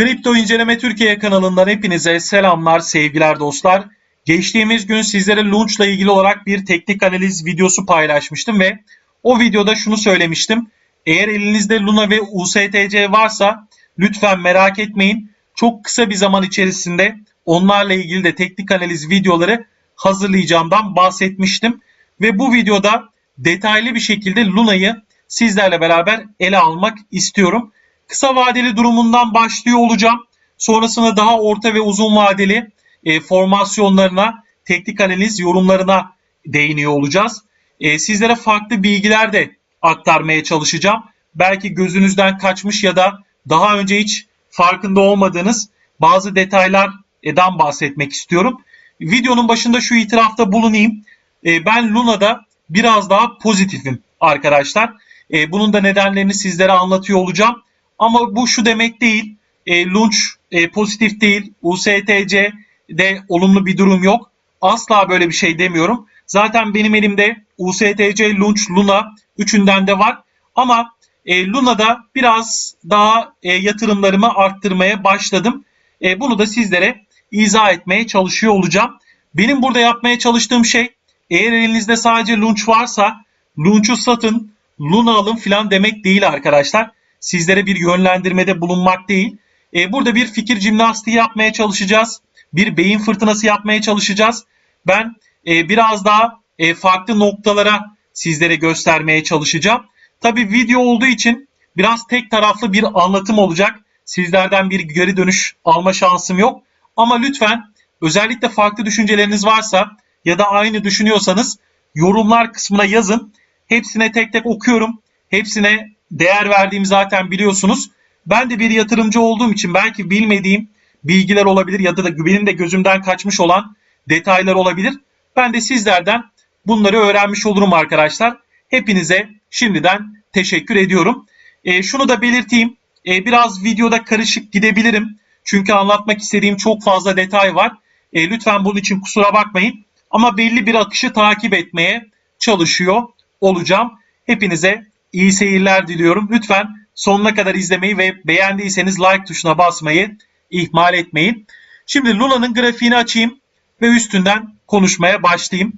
Kripto İnceleme Türkiye kanalından hepinize selamlar, sevgiler dostlar. Geçtiğimiz gün sizlere Launch ile ilgili olarak bir teknik analiz videosu paylaşmıştım ve o videoda şunu söylemiştim. Eğer elinizde Luna ve USTC varsa lütfen merak etmeyin. Çok kısa bir zaman içerisinde onlarla ilgili de teknik analiz videoları hazırlayacağımdan bahsetmiştim. Ve bu videoda detaylı bir şekilde Luna'yı sizlerle beraber ele almak istiyorum. Kısa vadeli durumundan başlıyor olacağım. Sonrasında daha orta ve uzun vadeli e, formasyonlarına, teknik analiz yorumlarına değiniyor olacağız. E, sizlere farklı bilgiler de aktarmaya çalışacağım. Belki gözünüzden kaçmış ya da daha önce hiç farkında olmadığınız bazı detaylardan bahsetmek istiyorum. Videonun başında şu itirafta bulunayım. E, ben Luna'da biraz daha pozitifim arkadaşlar. E, bunun da nedenlerini sizlere anlatıyor olacağım. Ama bu şu demek değil. E, Launch e, pozitif değil. USTC'de olumlu bir durum yok. Asla böyle bir şey demiyorum. Zaten benim elimde USTC, Launch, Luna üçünden de var. Ama e, Luna'da biraz daha e, yatırımlarımı arttırmaya başladım. E, bunu da sizlere izah etmeye çalışıyor olacağım. Benim burada yapmaya çalıştığım şey eğer elinizde sadece Launch varsa Launch'u satın, Luna alın filan demek değil arkadaşlar sizlere bir yönlendirmede bulunmak değil. E, burada bir fikir jimnastiği yapmaya çalışacağız. Bir beyin fırtınası yapmaya çalışacağız. Ben e, biraz daha e, farklı noktalara sizlere göstermeye çalışacağım. Tabi video olduğu için biraz tek taraflı bir anlatım olacak. Sizlerden bir geri dönüş alma şansım yok. Ama lütfen özellikle farklı düşünceleriniz varsa ya da aynı düşünüyorsanız yorumlar kısmına yazın. Hepsine tek tek okuyorum. Hepsine değer verdiğimi zaten biliyorsunuz. Ben de bir yatırımcı olduğum için belki bilmediğim bilgiler olabilir ya da benim de gözümden kaçmış olan detaylar olabilir. Ben de sizlerden bunları öğrenmiş olurum arkadaşlar. Hepinize şimdiden teşekkür ediyorum. E, şunu da belirteyim. E, biraz videoda karışık gidebilirim. Çünkü anlatmak istediğim çok fazla detay var. E, lütfen bunun için kusura bakmayın. Ama belli bir akışı takip etmeye çalışıyor olacağım. Hepinize iyi seyirler diliyorum. Lütfen sonuna kadar izlemeyi ve beğendiyseniz like tuşuna basmayı ihmal etmeyin. Şimdi Luna'nın grafiğini açayım ve üstünden konuşmaya başlayayım.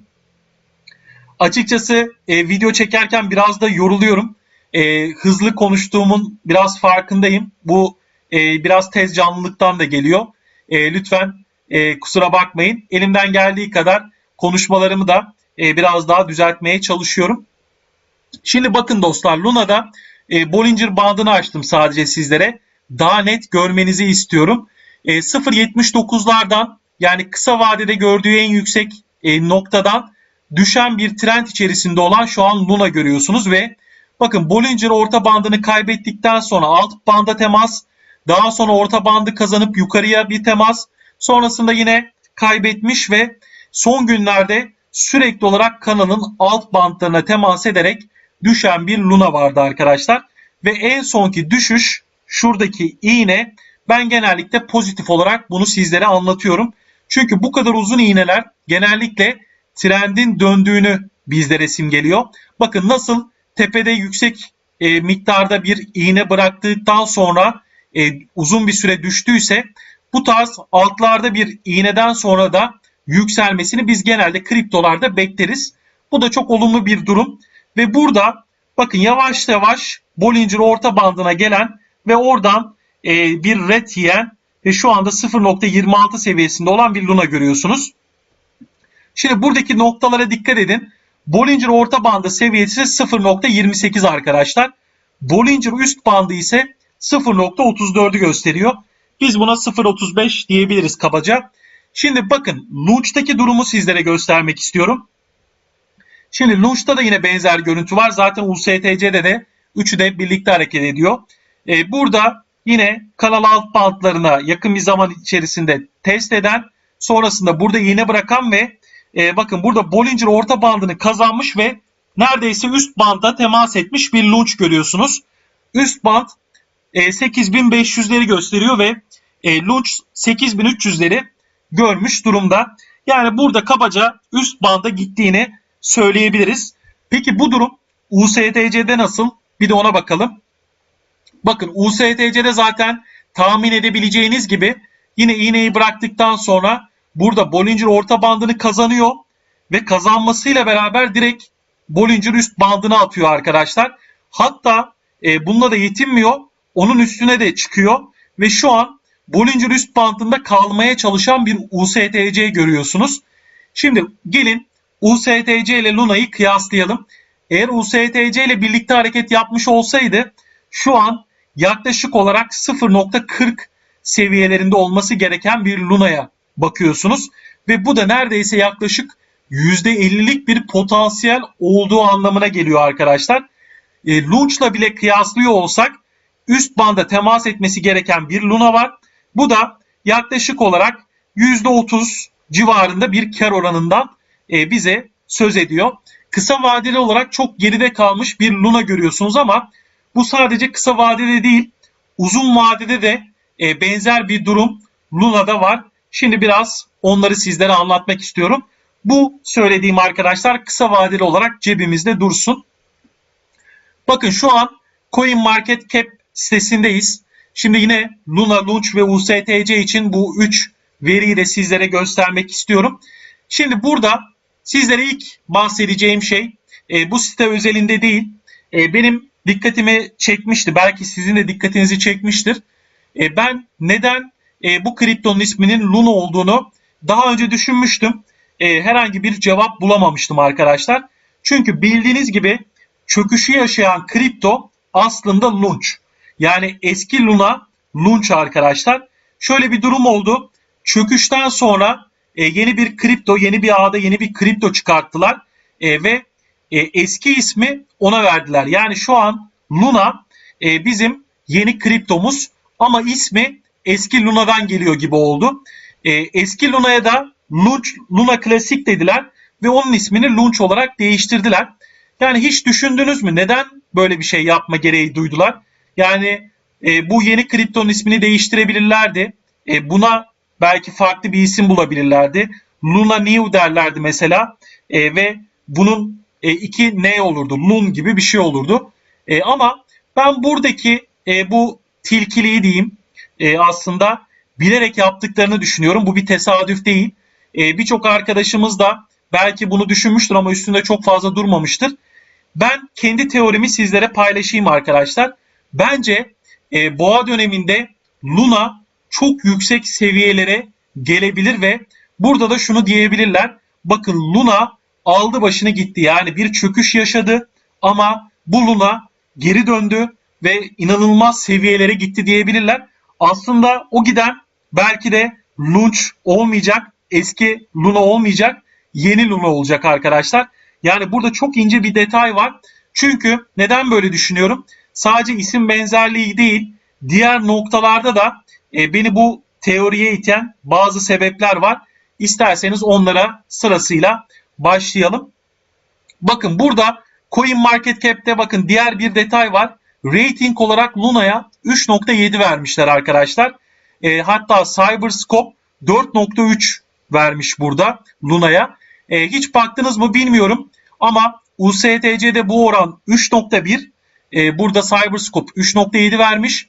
Açıkçası e, video çekerken biraz da yoruluyorum. E, hızlı konuştuğumun biraz farkındayım. Bu e, biraz tez canlılıktan da geliyor. E, lütfen e, kusura bakmayın. Elimden geldiği kadar konuşmalarımı da e, biraz daha düzeltmeye çalışıyorum. Şimdi bakın dostlar Luna'da e, Bollinger bandını açtım sadece sizlere. Daha net görmenizi istiyorum. E, 0.79'lardan yani kısa vadede gördüğü en yüksek e, noktadan düşen bir trend içerisinde olan şu an Luna görüyorsunuz ve bakın Bollinger orta bandını kaybettikten sonra alt banda temas daha sonra orta bandı kazanıp yukarıya bir temas sonrasında yine kaybetmiş ve son günlerde sürekli olarak kanalın alt bantlarına temas ederek düşen bir Luna vardı arkadaşlar. Ve en sonki düşüş şuradaki iğne ben genellikle pozitif olarak bunu sizlere anlatıyorum. Çünkü bu kadar uzun iğneler genellikle trendin döndüğünü bizlere simgeliyor. Bakın nasıl tepede yüksek e, miktarda bir iğne bıraktıktan sonra e, uzun bir süre düştüyse bu tarz altlarda bir iğneden sonra da yükselmesini biz genelde kriptolarda bekleriz. Bu da çok olumlu bir durum. Ve burada bakın yavaş yavaş Bollinger orta bandına gelen ve oradan e, bir red yiyen ve şu anda 0.26 seviyesinde olan bir Luna görüyorsunuz. Şimdi buradaki noktalara dikkat edin. Bollinger orta bandı seviyesi 0.28 arkadaşlar. Bollinger üst bandı ise 0.34'ü gösteriyor. Biz buna 0.35 diyebiliriz kabaca. Şimdi bakın Launch'taki durumu sizlere göstermek istiyorum. Şimdi Launch'ta da yine benzer görüntü var. Zaten USTC'de de üçü de birlikte hareket ediyor. Ee, burada yine kanal alt bantlarına yakın bir zaman içerisinde test eden sonrasında burada iğne bırakan ve e, bakın burada Bollinger orta bandını kazanmış ve neredeyse üst banda temas etmiş bir launch görüyorsunuz. Üst band e, 8500'leri gösteriyor ve e, launch 8300'leri görmüş durumda. Yani burada kabaca üst banda gittiğini söyleyebiliriz. Peki bu durum USTC'de nasıl? Bir de ona bakalım. Bakın USTC'de zaten tahmin edebileceğiniz gibi yine iğneyi bıraktıktan sonra burada Bollinger orta bandını kazanıyor ve kazanmasıyla beraber direkt Bollinger üst bandına atıyor arkadaşlar. Hatta e, bununla da yetinmiyor. Onun üstüne de çıkıyor ve şu an Bollinger üst bandında kalmaya çalışan bir USTC görüyorsunuz. Şimdi gelin USTC ile Luna'yı kıyaslayalım. Eğer USTC ile birlikte hareket yapmış olsaydı şu an yaklaşık olarak 0.40 seviyelerinde olması gereken bir Luna'ya bakıyorsunuz. Ve bu da neredeyse yaklaşık %50'lik bir potansiyel olduğu anlamına geliyor arkadaşlar. E, Launch'la bile kıyaslıyor olsak üst banda temas etmesi gereken bir Luna var. Bu da yaklaşık olarak %30 civarında bir kar oranından e, bize söz ediyor. Kısa vadeli olarak çok geride kalmış bir Luna görüyorsunuz ama bu sadece kısa vadede değil uzun vadede de e, benzer bir durum Luna'da var. Şimdi biraz onları sizlere anlatmak istiyorum. Bu söylediğim arkadaşlar kısa vadeli olarak cebimizde dursun. Bakın şu an Coin Market Cap sitesindeyiz. Şimdi yine Luna, Launch ve USTC için bu 3 veriyi de sizlere göstermek istiyorum. Şimdi burada sizlere ilk bahsedeceğim şey e, bu site özelinde değil. E, benim dikkatimi çekmişti. Belki sizin de dikkatinizi çekmiştir. E, ben neden e, bu kriptonun isminin Luna olduğunu daha önce düşünmüştüm. E, herhangi bir cevap bulamamıştım arkadaşlar. Çünkü bildiğiniz gibi çöküşü yaşayan kripto aslında Launch. Yani eski Luna Launch arkadaşlar. Şöyle bir durum oldu. Çöküşten sonra e, yeni bir kripto, yeni bir ağda yeni bir kripto çıkarttılar e, ve e, eski ismi ona verdiler. Yani şu an Luna e, bizim yeni kriptomuz ama ismi eski Luna'dan geliyor gibi oldu. E, eski Luna'ya da Launch, Luna Classic dediler ve onun ismini Launch olarak değiştirdiler. Yani hiç düşündünüz mü neden böyle bir şey yapma gereği duydular? Yani e, bu yeni kriptonun ismini değiştirebilirlerdi. E, buna belki farklı bir isim bulabilirlerdi. Luna New derlerdi mesela e, ve bunun e, iki ne olurdu? Lun gibi bir şey olurdu. E, ama ben buradaki e, bu tilkiliği diyeyim e, aslında bilerek yaptıklarını düşünüyorum. Bu bir tesadüf değil. E, Birçok arkadaşımız da belki bunu düşünmüştür ama üstünde çok fazla durmamıştır. Ben kendi teorimi sizlere paylaşayım arkadaşlar. Bence e, boğa döneminde Luna çok yüksek seviyelere gelebilir ve burada da şunu diyebilirler. Bakın Luna aldı başını gitti. Yani bir çöküş yaşadı ama bu Luna geri döndü ve inanılmaz seviyelere gitti diyebilirler. Aslında o giden belki de Launch olmayacak, eski Luna olmayacak, yeni Luna olacak arkadaşlar. Yani burada çok ince bir detay var. Çünkü neden böyle düşünüyorum? Sadece isim benzerliği değil, diğer noktalarda da e, beni bu teoriye iten bazı sebepler var. İsterseniz onlara sırasıyla başlayalım. Bakın burada Coin Market Cap'te bakın diğer bir detay var. Rating olarak Luna'ya 3.7 vermişler arkadaşlar. E, hatta CyberScope 4.3 vermiş burada Luna'ya. E, hiç baktınız mı bilmiyorum ama USTC'de bu oran 3.1. E, burada CyberScope 3.7 vermiş.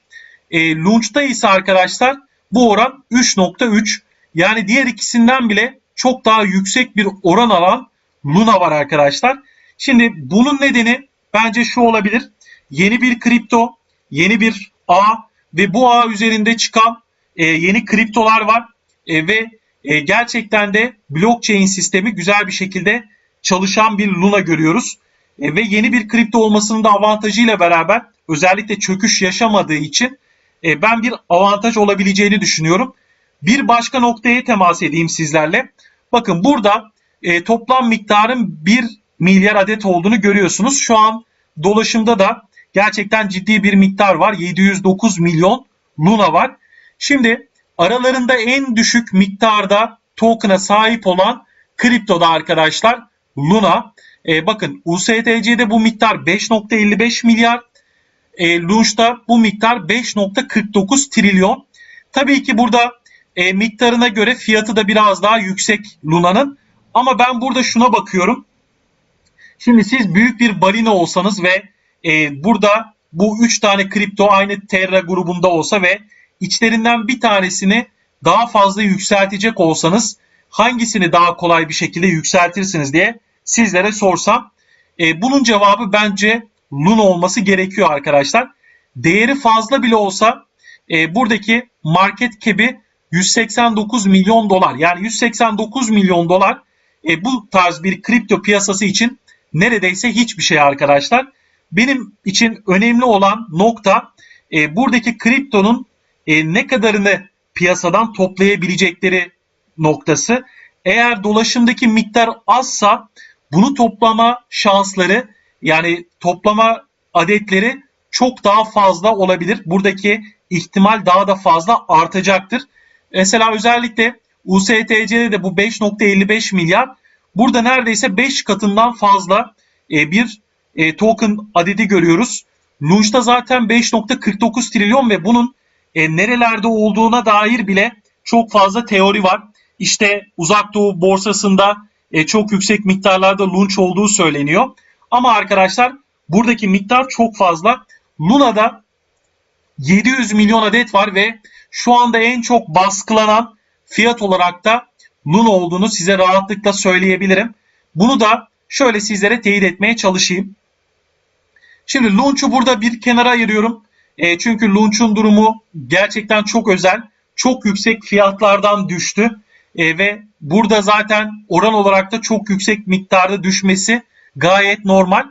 E, Launch'ta ise arkadaşlar bu oran 3.3. Yani diğer ikisinden bile çok daha yüksek bir oran alan Luna var arkadaşlar. Şimdi bunun nedeni bence şu olabilir. Yeni bir kripto, yeni bir ağ ve bu ağ üzerinde çıkan e, yeni kriptolar var e, ve e, gerçekten de blockchain sistemi güzel bir şekilde çalışan bir Luna görüyoruz. E, ve yeni bir kripto olmasının da avantajıyla beraber özellikle çöküş yaşamadığı için e, ben bir avantaj olabileceğini düşünüyorum. Bir başka noktaya temas edeyim sizlerle. Bakın burada e, toplam miktarın 1 milyar adet olduğunu görüyorsunuz. Şu an dolaşımda da gerçekten ciddi bir miktar var. 709 milyon Luna var. Şimdi aralarında en düşük miktarda token'a sahip olan kriptoda arkadaşlar Luna. E, bakın USTC'de bu miktar 5.55 milyar. E, Launch'ta bu miktar 5.49 trilyon. Tabii ki burada e, miktarına göre fiyatı da biraz daha yüksek Luna'nın. Ama ben burada şuna bakıyorum. Şimdi siz büyük bir balina olsanız ve e, burada bu 3 tane kripto aynı Terra grubunda olsa ve içlerinden bir tanesini daha fazla yükseltecek olsanız hangisini daha kolay bir şekilde yükseltirsiniz diye sizlere sorsam e, bunun cevabı bence Luna olması gerekiyor arkadaşlar. Değeri fazla bile olsa e, buradaki market cap'i 189 milyon dolar. Yani 189 milyon dolar e, bu tarz bir kripto piyasası için neredeyse hiçbir şey arkadaşlar. Benim için önemli olan nokta e, buradaki kriptonun e, ne kadarını piyasadan toplayabilecekleri noktası. Eğer dolaşımdaki miktar azsa bunu toplama şansları yani toplama adetleri çok daha fazla olabilir. Buradaki ihtimal daha da fazla artacaktır. Mesela özellikle USTC'de de bu 5.55 milyar burada neredeyse 5 katından fazla e, bir e, token adedi görüyoruz. Launch'ta zaten 5.49 trilyon ve bunun e, nerelerde olduğuna dair bile çok fazla teori var. İşte uzak doğu borsasında çok yüksek miktarlarda launch olduğu söyleniyor. Ama arkadaşlar buradaki miktar çok fazla. Luna'da 700 milyon adet var ve şu anda en çok baskılanan fiyat olarak da Luna olduğunu size rahatlıkla söyleyebilirim. Bunu da şöyle sizlere teyit etmeye çalışayım. Şimdi Launch'u burada bir kenara ayırıyorum. E, çünkü Launch'un durumu gerçekten çok özel. Çok yüksek fiyatlardan düştü. E, ve burada zaten oran olarak da çok yüksek miktarda düşmesi gayet normal.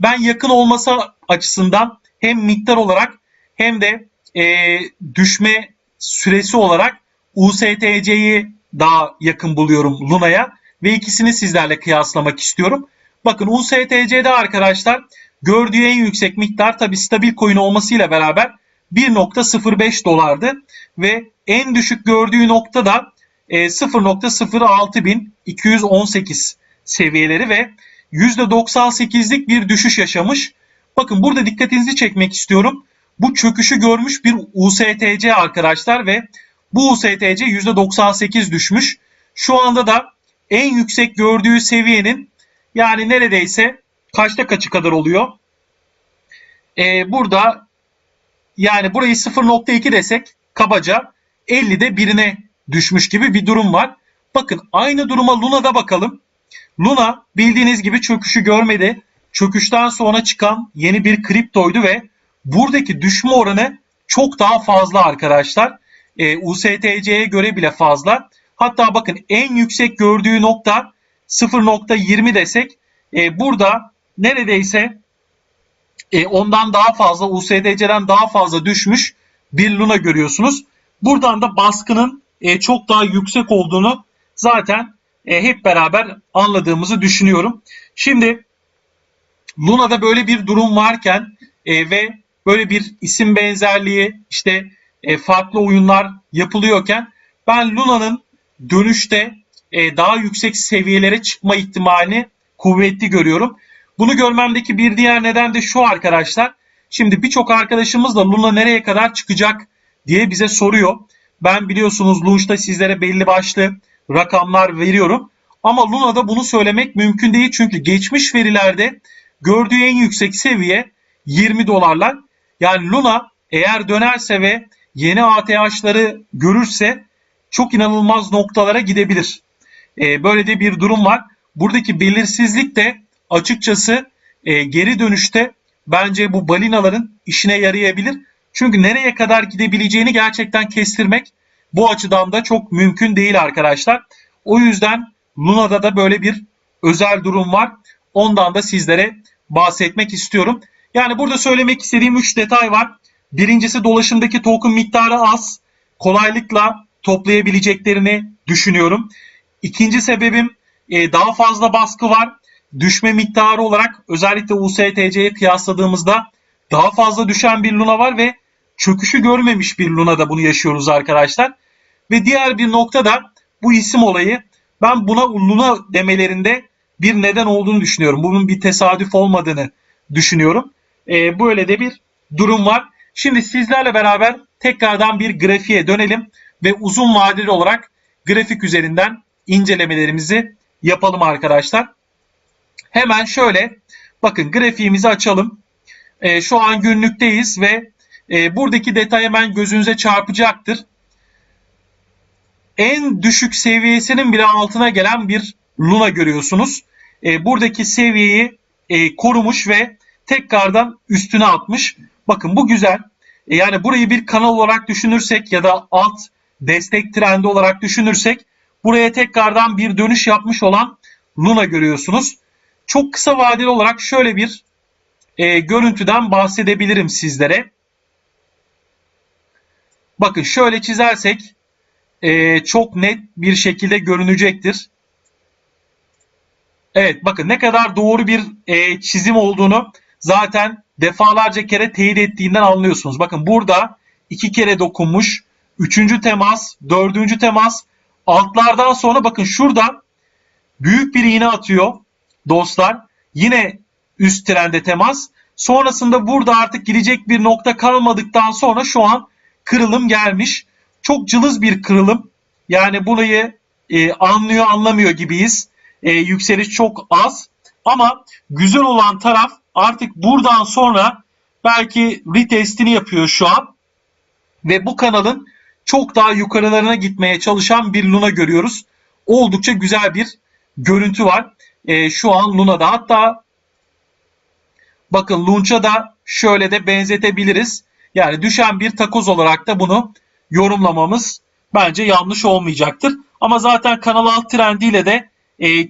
Ben yakın olması açısından hem miktar olarak hem de e, düşme süresi olarak USTC'yi daha yakın buluyorum Luna'ya ve ikisini sizlerle kıyaslamak istiyorum. Bakın USTC'de arkadaşlar gördüğü en yüksek miktar tabi stabil coin olmasıyla beraber 1.05 dolardı ve en düşük gördüğü nokta da 0.06218 seviyeleri ve %98'lik bir düşüş yaşamış. Bakın burada dikkatinizi çekmek istiyorum. Bu çöküşü görmüş bir USTC arkadaşlar ve bu USTC %98 düşmüş. Şu anda da en yüksek gördüğü seviyenin yani neredeyse kaçta kaçı kadar oluyor? Ee, burada yani burayı 0.2 desek kabaca 50'de birine düşmüş gibi bir durum var. Bakın aynı duruma Luna'da bakalım. Luna bildiğiniz gibi çöküşü görmedi. Çöküşten sonra çıkan yeni bir kriptoydu ve buradaki düşme oranı çok daha fazla arkadaşlar. E, USTC'ye göre bile fazla. Hatta bakın en yüksek gördüğü nokta 0.20 desek e, burada neredeyse e, ondan daha fazla USDC'den daha fazla düşmüş bir Luna görüyorsunuz. Buradan da baskının e, çok daha yüksek olduğunu zaten e, hep beraber anladığımızı düşünüyorum. Şimdi Luna'da böyle bir durum varken e, ve böyle bir isim benzerliği işte e, farklı oyunlar yapılıyorken ben Luna'nın dönüşte e, daha yüksek seviyelere çıkma ihtimalini kuvvetli görüyorum. Bunu görmemdeki bir diğer neden de şu arkadaşlar. Şimdi birçok arkadaşımız da Luna nereye kadar çıkacak diye bize soruyor. Ben biliyorsunuz Launch'ta sizlere belli başlı rakamlar veriyorum. Ama Luna'da bunu söylemek mümkün değil. Çünkü geçmiş verilerde gördüğü en yüksek seviye 20 dolarlar. Yani Luna eğer dönerse ve yeni ATH'ları görürse çok inanılmaz noktalara gidebilir. Ee, böyle de bir durum var. Buradaki belirsizlik de açıkçası e, geri dönüşte bence bu balinaların işine yarayabilir. Çünkü nereye kadar gidebileceğini gerçekten kestirmek bu açıdan da çok mümkün değil arkadaşlar. O yüzden Luna'da da böyle bir özel durum var. Ondan da sizlere bahsetmek istiyorum. Yani burada söylemek istediğim 3 detay var. Birincisi dolaşımdaki token miktarı az. Kolaylıkla toplayabileceklerini düşünüyorum. İkinci sebebim e, daha fazla baskı var. Düşme miktarı olarak özellikle USTC'ye kıyasladığımızda daha fazla düşen bir Luna var ve çöküşü görmemiş bir Luna'da bunu yaşıyoruz arkadaşlar. Ve diğer bir nokta da bu isim olayı. Ben buna Luna demelerinde bir neden olduğunu düşünüyorum. Bunun bir tesadüf olmadığını düşünüyorum. E, böyle de bir durum var. Şimdi sizlerle beraber tekrardan bir grafiğe dönelim ve uzun vadeli olarak grafik üzerinden incelemelerimizi yapalım arkadaşlar. Hemen şöyle bakın grafiğimizi açalım. E, şu an günlükteyiz ve e, buradaki detay hemen gözünüze çarpacaktır. En düşük seviyesinin bile altına gelen bir Luna görüyorsunuz. E, buradaki seviyeyi e, korumuş ve tekrardan üstüne atmış. Bakın bu güzel. E, yani burayı bir kanal olarak düşünürsek ya da alt destek trendi olarak düşünürsek buraya tekrardan bir dönüş yapmış olan Luna görüyorsunuz. Çok kısa vadeli olarak şöyle bir e, görüntüden bahsedebilirim sizlere. Bakın şöyle çizersek e, çok net bir şekilde görünecektir. Evet bakın ne kadar doğru bir e, çizim olduğunu zaten defalarca kere teyit ettiğinden anlıyorsunuz. Bakın burada iki kere dokunmuş. Üçüncü temas, dördüncü temas. Altlardan sonra bakın şurada büyük bir iğne atıyor dostlar. Yine üst trende temas. Sonrasında burada artık girecek bir nokta kalmadıktan sonra şu an kırılım gelmiş. Çok cılız bir kırılım. Yani burayı e, anlıyor anlamıyor gibiyiz. E, yükseliş çok az. Ama güzel olan taraf artık buradan sonra belki retestini yapıyor şu an. Ve bu kanalın çok daha yukarılarına gitmeye çalışan bir Luna görüyoruz. Oldukça güzel bir görüntü var. E, şu an Luna'da. Hatta bakın Lunch'a da şöyle de benzetebiliriz. Yani düşen bir takoz olarak da bunu yorumlamamız bence yanlış olmayacaktır. Ama zaten kanal alt trendiyle de e,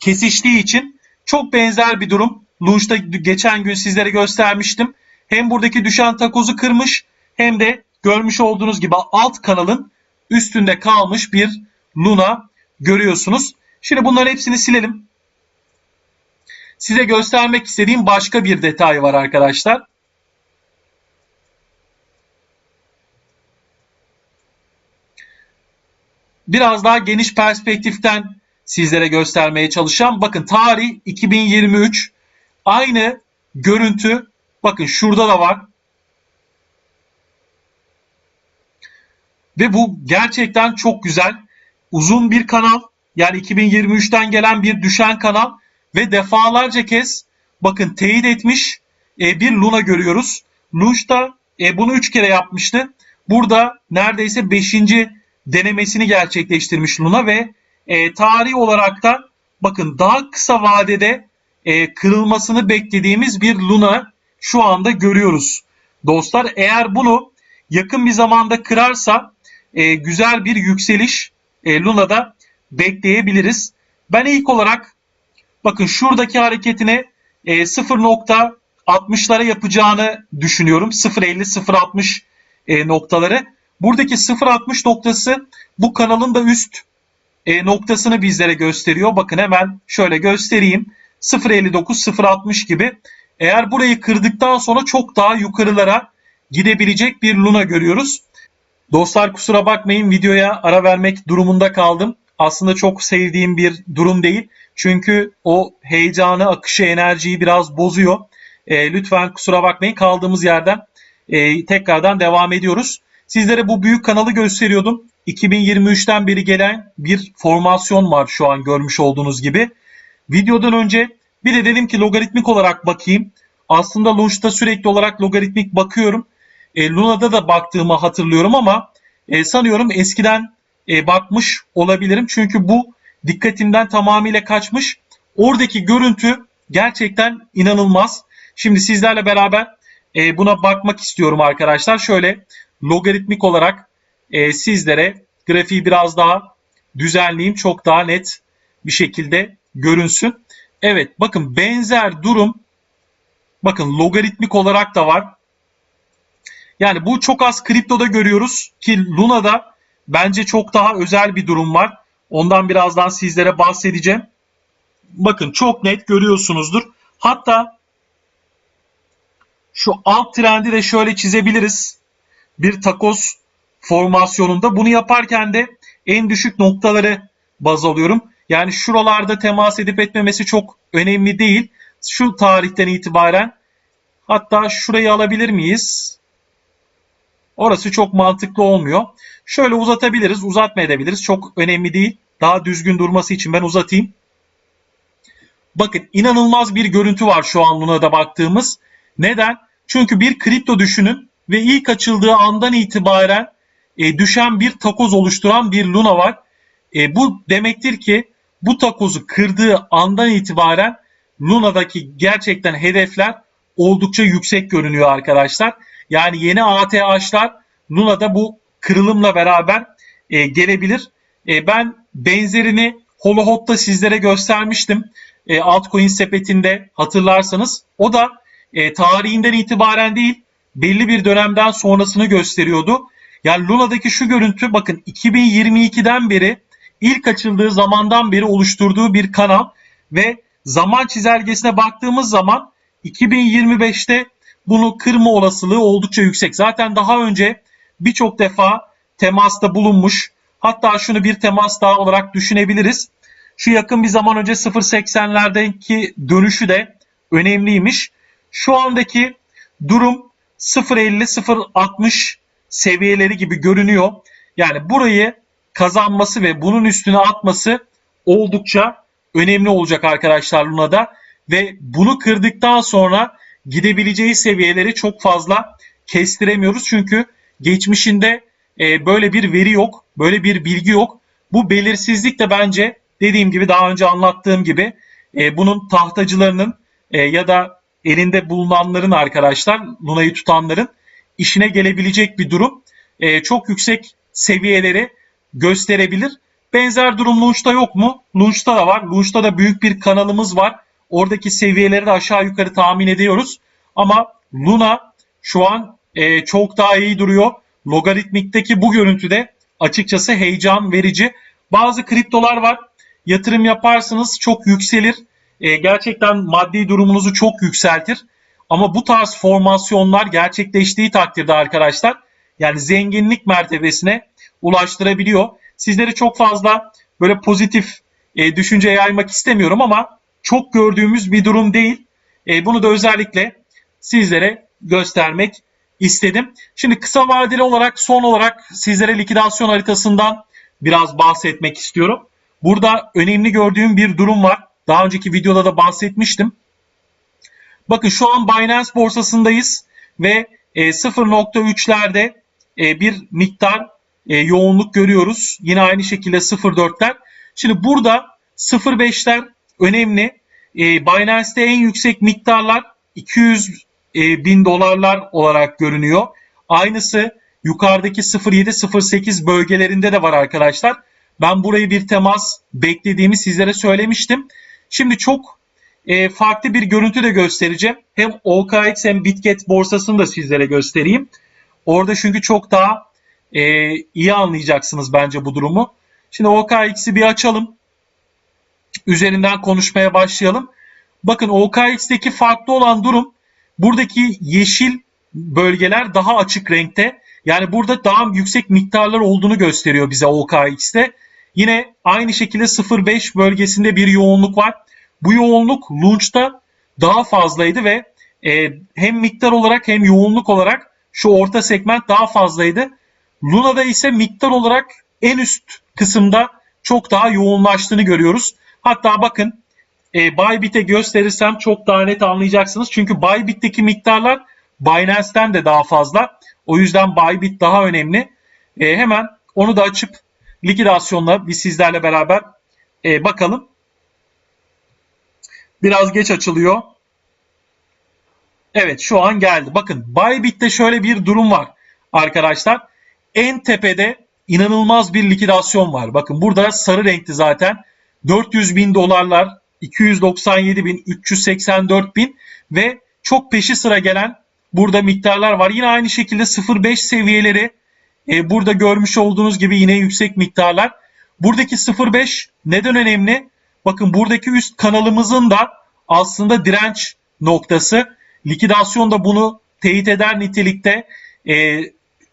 kesiştiği için çok benzer bir durum. Lunch'ta geçen gün sizlere göstermiştim. Hem buradaki düşen takozu kırmış hem de görmüş olduğunuz gibi alt kanalın üstünde kalmış bir Luna görüyorsunuz. Şimdi bunların hepsini silelim. Size göstermek istediğim başka bir detay var arkadaşlar. Biraz daha geniş perspektiften sizlere göstermeye çalışacağım. Bakın tarih 2023. Aynı görüntü bakın şurada da var. Ve bu gerçekten çok güzel. Uzun bir kanal. Yani 2023'ten gelen bir düşen kanal. Ve defalarca kez bakın teyit etmiş e, bir Luna görüyoruz. Lunch da e, bunu 3 kere yapmıştı. Burada neredeyse 5. denemesini gerçekleştirmiş Luna ve e, tarih olarak da bakın daha kısa vadede e, kırılmasını beklediğimiz bir Luna şu anda görüyoruz. Dostlar eğer bunu yakın bir zamanda kırarsa e, güzel bir yükseliş e, Luna'da bekleyebiliriz. Ben ilk olarak bakın şuradaki hareketine e, 0.60'lara yapacağını düşünüyorum. 0.50-0.60 e, noktaları. Buradaki 0.60 noktası bu kanalın da üst e, noktasını bizlere gösteriyor. Bakın hemen şöyle göstereyim. 0.59 0.60 gibi. Eğer burayı kırdıktan sonra çok daha yukarılara gidebilecek bir Luna görüyoruz. Dostlar kusura bakmayın videoya ara vermek durumunda kaldım. Aslında çok sevdiğim bir durum değil. Çünkü o heyecanı, akışı, enerjiyi biraz bozuyor. E, lütfen kusura bakmayın kaldığımız yerden e, tekrardan devam ediyoruz. Sizlere bu büyük kanalı gösteriyordum. 2023'ten beri gelen bir formasyon var şu an görmüş olduğunuz gibi. Videodan önce bir de dedim ki logaritmik olarak bakayım. Aslında Launch'ta sürekli olarak logaritmik bakıyorum. E, Luna'da da baktığımı hatırlıyorum ama e, sanıyorum eskiden e, bakmış olabilirim. Çünkü bu dikkatimden tamamıyla kaçmış. Oradaki görüntü gerçekten inanılmaz. Şimdi sizlerle beraber e, buna bakmak istiyorum arkadaşlar. Şöyle logaritmik olarak e, sizlere grafiği biraz daha düzenleyeyim. Çok daha net bir şekilde görünsün. Evet bakın benzer durum bakın logaritmik olarak da var. Yani bu çok az kriptoda görüyoruz ki Luna'da bence çok daha özel bir durum var. Ondan birazdan sizlere bahsedeceğim. Bakın çok net görüyorsunuzdur. Hatta şu alt trendi de şöyle çizebiliriz. Bir takoz formasyonunda. Bunu yaparken de en düşük noktaları baz alıyorum. Yani şuralarda temas edip etmemesi çok önemli değil. Şu tarihten itibaren hatta şurayı alabilir miyiz? Orası çok mantıklı olmuyor. Şöyle uzatabiliriz, uzatmayabiliriz. Çok önemli değil. Daha düzgün durması için ben uzatayım. Bakın inanılmaz bir görüntü var şu an Luna'da baktığımız. Neden? Çünkü bir kripto düşünün ve ilk açıldığı andan itibaren e, düşen bir takoz oluşturan bir Luna var. E, bu demektir ki bu takozu kırdığı andan itibaren Luna'daki gerçekten hedefler oldukça yüksek görünüyor arkadaşlar. Yani yeni ATH'lar Luna'da bu kırılımla beraber e, gelebilir. E, ben benzerini Holohot'ta sizlere göstermiştim. E, altcoin sepetinde hatırlarsanız. O da e, tarihinden itibaren değil belli bir dönemden sonrasını gösteriyordu. Yani Luna'daki şu görüntü bakın 2022'den beri ilk açıldığı zamandan beri oluşturduğu bir kanal ve zaman çizelgesine baktığımız zaman 2025'te bunu kırma olasılığı oldukça yüksek. Zaten daha önce birçok defa temasta bulunmuş. Hatta şunu bir temas daha olarak düşünebiliriz. Şu yakın bir zaman önce 0.80'lerdeki dönüşü de önemliymiş. Şu andaki durum 0.50-0.60 seviyeleri gibi görünüyor. Yani burayı kazanması ve bunun üstüne atması oldukça önemli olacak arkadaşlar Luna'da. Ve bunu kırdıktan sonra gidebileceği seviyeleri çok fazla kestiremiyoruz. Çünkü geçmişinde e, böyle bir veri yok, böyle bir bilgi yok. Bu belirsizlik de bence dediğim gibi daha önce anlattığım gibi e, bunun tahtacılarının e, ya da elinde bulunanların arkadaşlar, Luna'yı tutanların işine gelebilecek bir durum. E, çok yüksek seviyeleri gösterebilir. Benzer durum Launch'ta yok mu? Launch'ta da var. Launch'ta da büyük bir kanalımız var. Oradaki seviyeleri de aşağı yukarı tahmin ediyoruz. Ama Luna şu an e, çok daha iyi duruyor. Logaritmikteki bu görüntüde açıkçası heyecan verici. Bazı kriptolar var. Yatırım yaparsınız çok yükselir. E, gerçekten maddi durumunuzu çok yükseltir. Ama bu tarz formasyonlar gerçekleştiği takdirde arkadaşlar yani zenginlik mertebesine ulaştırabiliyor. Sizleri çok fazla böyle pozitif e, düşünce yaymak istemiyorum ama çok gördüğümüz bir durum değil. E, bunu da özellikle sizlere göstermek istedim. Şimdi kısa vadeli olarak son olarak sizlere likidasyon haritasından biraz bahsetmek istiyorum. Burada önemli gördüğüm bir durum var. Daha önceki videoda da bahsetmiştim. Bakın şu an Binance borsasındayız ve 0.3'lerde e, e, bir miktar e, yoğunluk görüyoruz. Yine aynı şekilde 0.4'ler. Şimdi burada 0.5'ler önemli. Binance'te en yüksek miktarlar 200 bin dolarlar olarak görünüyor. Aynısı yukarıdaki 0.7-0.8 bölgelerinde de var arkadaşlar. Ben burayı bir temas beklediğimi sizlere söylemiştim. Şimdi çok e, farklı bir görüntü de göstereceğim. Hem OKX hem Bitget borsasını da sizlere göstereyim. Orada çünkü çok daha e, iyi anlayacaksınız bence bu durumu. Şimdi OKX'i bir açalım. Üzerinden konuşmaya başlayalım. Bakın OKX'teki farklı olan durum buradaki yeşil bölgeler daha açık renkte. Yani burada daha yüksek miktarlar olduğunu gösteriyor bize OKX'te. Yine aynı şekilde 0.5 bölgesinde bir yoğunluk var. Bu yoğunluk launch'ta daha fazlaydı ve e, hem miktar olarak hem yoğunluk olarak şu orta segment daha fazlaydı. Luna'da ise miktar olarak en üst kısımda çok daha yoğunlaştığını görüyoruz. Hatta bakın e, Bybit'e gösterirsem çok daha net anlayacaksınız. Çünkü Bybit'teki miktarlar Binance'ten de daha fazla. O yüzden Bybit daha önemli. E, hemen onu da açıp likidasyonla bir sizlerle beraber e, bakalım. Biraz geç açılıyor. Evet şu an geldi. Bakın Bybit'te şöyle bir durum var arkadaşlar. En tepede inanılmaz bir likidasyon var. Bakın burada sarı renkli zaten. 400 bin dolarlar, 297 bin, 384 bin ve çok peşi sıra gelen burada miktarlar var. Yine aynı şekilde 0.5 seviyeleri e, burada görmüş olduğunuz gibi yine yüksek miktarlar. Buradaki 0.5 neden önemli? Bakın buradaki üst kanalımızın da aslında direnç noktası. Likidasyon da bunu teyit eder nitelikte e,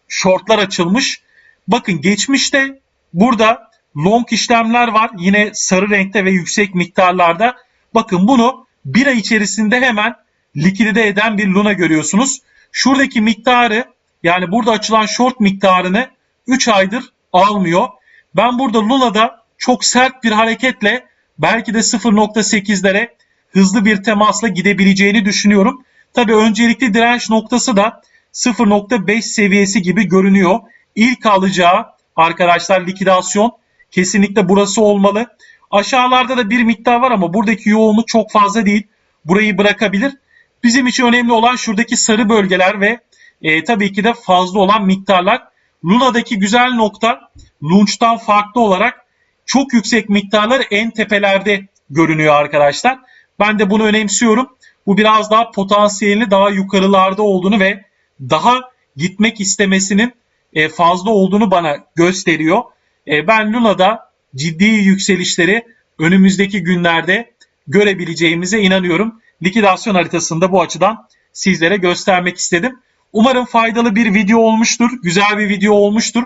shortlar açılmış. Bakın geçmişte burada long işlemler var. Yine sarı renkte ve yüksek miktarlarda. Bakın bunu bir ay içerisinde hemen likidite eden bir Luna görüyorsunuz. Şuradaki miktarı yani burada açılan short miktarını 3 aydır almıyor. Ben burada Luna'da çok sert bir hareketle belki de 0.8'lere hızlı bir temasla gidebileceğini düşünüyorum. Tabii öncelikli direnç noktası da 0.5 seviyesi gibi görünüyor. İlk alacağı arkadaşlar likidasyon kesinlikle burası olmalı. Aşağılarda da bir miktar var ama buradaki yoğunluk çok fazla değil. Burayı bırakabilir. Bizim için önemli olan şuradaki sarı bölgeler ve e, tabii ki de fazla olan miktarlar. Luna'daki güzel nokta Launch'tan farklı olarak çok yüksek miktarlar en tepelerde görünüyor arkadaşlar. Ben de bunu önemsiyorum. Bu biraz daha potansiyelini daha yukarılarda olduğunu ve daha gitmek istemesinin e, fazla olduğunu bana gösteriyor. E, Ben Luna'da ciddi yükselişleri önümüzdeki günlerde görebileceğimize inanıyorum. Likidasyon haritasında bu açıdan sizlere göstermek istedim. Umarım faydalı bir video olmuştur. Güzel bir video olmuştur.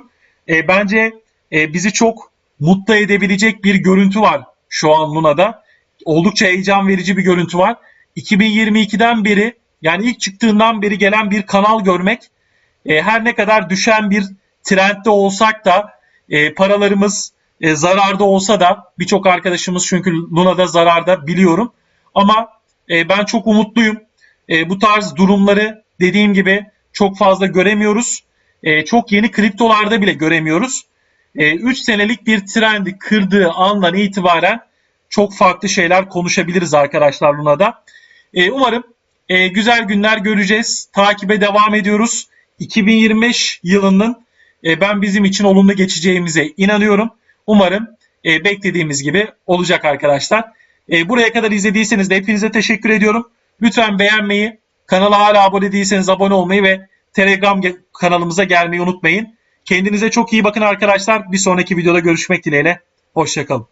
E, bence e, bizi çok mutlu edebilecek bir görüntü var şu an Luna'da. Oldukça heyecan verici bir görüntü var. 2022'den beri yani ilk çıktığından beri gelen bir kanal görmek e, her ne kadar düşen bir trendde olsak da e, paralarımız e, zararda olsa da birçok arkadaşımız çünkü Luna'da zararda biliyorum. Ama e, ben çok umutluyum. E, bu tarz durumları dediğim gibi çok fazla göremiyoruz. E, çok yeni kriptolarda bile göremiyoruz. 3 senelik bir trendi kırdığı andan itibaren çok farklı şeyler konuşabiliriz arkadaşlar Luna'da. E, umarım e, güzel günler göreceğiz. Takibe devam ediyoruz. 2025 yılının e, ben bizim için olumlu geçeceğimize inanıyorum. Umarım e, beklediğimiz gibi olacak arkadaşlar. E, buraya kadar izlediyseniz de hepinize teşekkür ediyorum. Lütfen beğenmeyi, kanala hala abone değilseniz abone olmayı ve Telegram kanalımıza gelmeyi unutmayın. Kendinize çok iyi bakın arkadaşlar. Bir sonraki videoda görüşmek dileğiyle. Hoşçakalın.